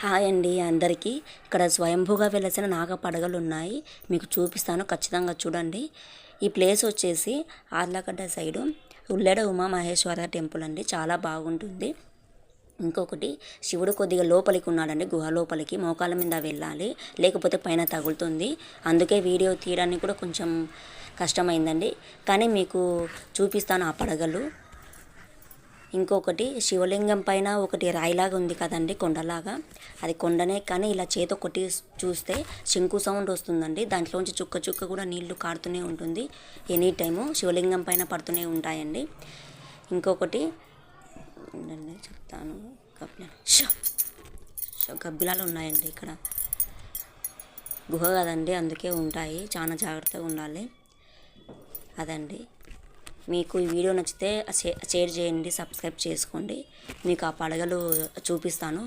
Hi అండి అందరికీ. ఇక్కడ స్వయంభూగా వెలసిన నాగ పడగలు ఉన్నాయి మీకు చూపిస్తాను ఖచ్చితంగా చూడండి. ఈ ప్లేస్ వచ్చేసి ఆర్లగడ్డ సైడు ఉల్లెడ ఉమా మహేశ్వర టెంపుల్ అండి. చాలా బాగుంటుంది. ఇంకొకటి శివుడు కొద్దిగా లోపలికి ఉన్నాడండి. గుహ లోపలికి మోకాల మీద వెళ్ళాలి. లేకపోతే పైన తగులుతుంది. అందుకే వీడియో తీయడానికి కూడా కొంచెం కష్టమైందండి. కానీ మీకు చూపిస్తాను ఆ పడగలు. ఇంకొకటి శివలింగం పైన ఒకటి రాయిలాగా ఉంది కదండి కొండలాగా. అది కొండనే కానీ ఇలా చేత కొట్టి చూస్తే శంకు సౌండ్ వస్తుందండి. దాంట్లోంచి చుక్క చుక్క కూడా నీళ్ళు కారుతూనే ఉంటుంది. ఎనీ టైము శివలింగం పైన పడుతూనే ఉంటాయండి. ఇంకొకటి ఉండండి చెప్తాను. గబ్బిలాలు ఉన్నాయండి ఇక్కడ. గుహ కదండి అందుకే ఉంటాయి. చాలా జాగ్రత్తగా ఉండాలి. అదండి. మీకు ఈ వీడియో నచ్చితే షేర్ చేయండి సబ్స్క్రైబ్ చేసుకోండి. మీకు ఆ పడగలు చూపిస్తాను.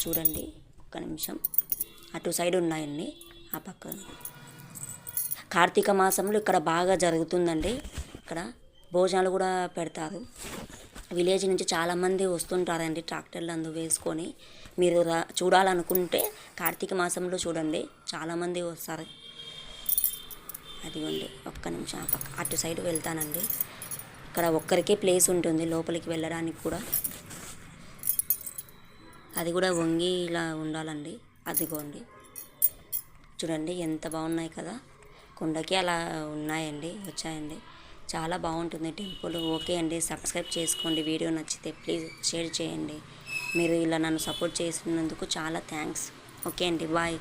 చూడండి ఒక్క నిమిషం. అటు సైడ్ ఉన్నాయండి. ఆ పక్క. కార్తీక మాసంలో ఇక్కడ బాగా జరుగుతుందండి. ఇక్కడ భోజనాలు కూడా పెడతారు. విలేజ్ నుంచి చాలామంది వస్తుంటారండి ట్రాక్టర్లు అందు వేసుకొని. మీరు రా చూడాలనుకుంటే కార్తీక మాసంలో చూడండి. చాలామంది వస్తారు. అదిగోండి ఒక్క నిమిషం. ఆ పక్క అటు సైడ్ వెళ్తానండి. అక్కడ ఒక్కరికే ప్లేస్ ఉంటుంది లోపలికి వెళ్ళడానికి కూడా. అది కూడా వంగి ఇలా ఉండాలండి. అదిగోండి. చూడండి ఎంత బాగున్నాయి కదా. కొండకి అలా ఉన్నాయండి వచ్చాయండి. చాలా బాగుంటుంది టెంపుల్. ఓకే అండి సబ్స్క్రైబ్ చేసుకోండి. వీడియో నచ్చితే ప్లీజ్ షేర్ చేయండి. మీరు ఇలా నన్ను సపోర్ట్ చేసినందుకు చాలా థ్యాంక్స్. ఓకే అండి బాయ్.